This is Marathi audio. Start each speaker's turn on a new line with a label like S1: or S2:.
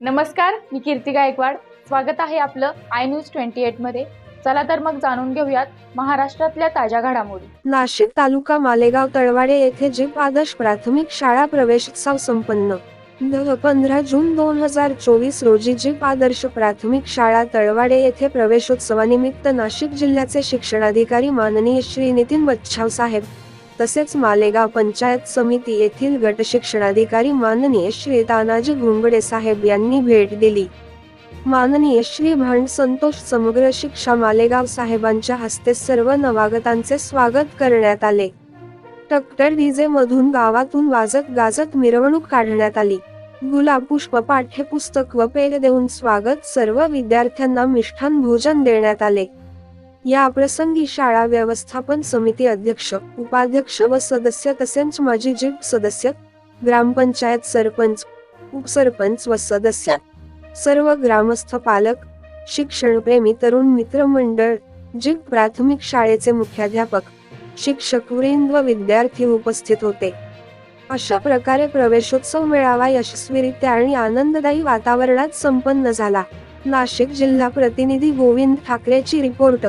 S1: नमस्कार मी कीर्ती गायकवाड. स्वागत आहे आपलं आय न्यूज ट्वेंटी एटमध्ये. चला तर मग जाणून घेऊयात महाराष्ट्रातल्या ताज्या घडामोडी.
S2: नाशिक तालुका मालेगाव तळवाडे येथे जीप आदर्श प्राथमिक शाळा प्रवेशोत्सव संपन्न. पंधरा जून दोन हजार चोवीस रोजी जीप आदर्श प्राथमिक शाळा तळवाडे येथे प्रवेशोत्सवानिमित्त नाशिक जिल्ह्याचे शिक्षणाधिकारी माननीय श्री नितीन बच्छाव साहेब तसेच मालेगाव पंचायत समिती येथील गट शिक्षणाधिकारी माननीय श्री तानाजी घुंगडे साहेब यांनी भेट दिली. माननीय श्री भांड संतोष समग्र शिक्षा मालेगाव साहेबांच्या हस्ते सर्व नवागतांचे स्वागत करण्यात आले. टक्टर डीजे मधून गावातून वाजत गाजत मिरवणूक काढण्यात आली. गुलाब पुष्प पाठ्यपुस्तक व पेर देऊन स्वागत सर्व विद्यार्थ्यांना मिष्ठान भोजन देण्यात आले. या प्रसंगी शाळा व्यवस्थापन समिती अध्यक्ष उपाध्यक्ष व सदस्य तसेच माजी जीप सदस्य ग्रामपंचायत सरपंच उपसरपंच व सदस्य सर्व ग्रामस्थ पालक शिक्षणप्रेमी तरुण मित्रमंडळ जीप प्राथमिक शाळेचे मुख्याध्यापक शिक्षक वृंद व विद्यार्थी उपस्थित होते. अशा प्रकारे प्रवेशोत्सव मेळावा यशस्वीरित्या आणि आनंददायी वातावरणात संपन्न झाला. नाशिक जिल्हा प्रतिनिधी गोविंद ठाकरेची रिपोर्ट.